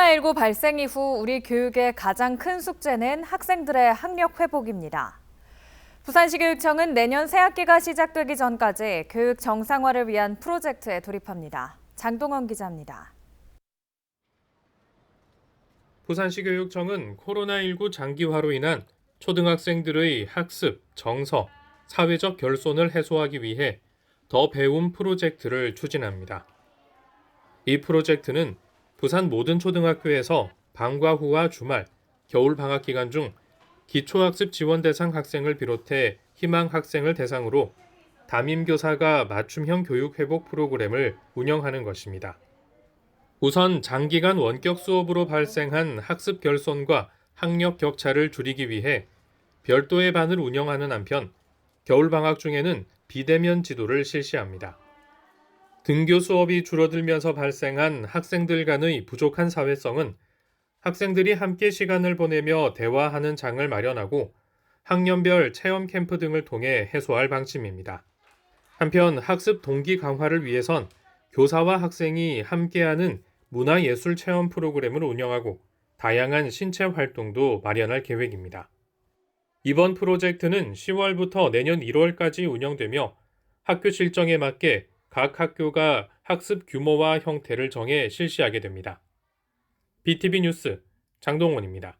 코로나19 발생 이후 우리 교육의 가장 큰 숙제는 학생들의 학력 회복입니다. 부산시 교육청은 내년 새학기가 시작되기 전까지 교육 정상화를 위한 프로젝트에 돌입합니다. 장동원 기자입니다. 부산시 교육청은 코로나19 장기화로 인한 초등학생들의 학습, 정서, 사회적 결손을 해소하기 위해 더 배움 프로젝트를 추진합니다. 이 프로젝트는 부산 모든 초등학교에서 방과 후와 주말, 겨울 방학 기간 중 기초학습 지원 대상 학생을 비롯해 희망 학생을 대상으로 담임 교사가 맞춤형 교육 회복 프로그램을 운영하는 것입니다. 우선 장기간 원격 수업으로 발생한 학습 결손과 학력 격차를 줄이기 위해 별도의 반을 운영하는 한편 겨울 방학 중에는 비대면 지도를 실시합니다. 등교 수업이 줄어들면서 발생한 학생들 간의 부족한 사회성은 학생들이 함께 시간을 보내며 대화하는 장을 마련하고 학년별 체험 캠프 등을 통해 해소할 방침입니다. 한편 학습 동기 강화를 위해선 교사와 학생이 함께하는 문화예술 체험 프로그램을 운영하고 다양한 신체 활동도 마련할 계획입니다. 이번 프로젝트는 10월부터 내년 1월까지 운영되며 학교 실정에 맞게 각 학교가 학습 규모와 형태를 정해 실시하게 됩니다. BTV 뉴스 장동원입니다.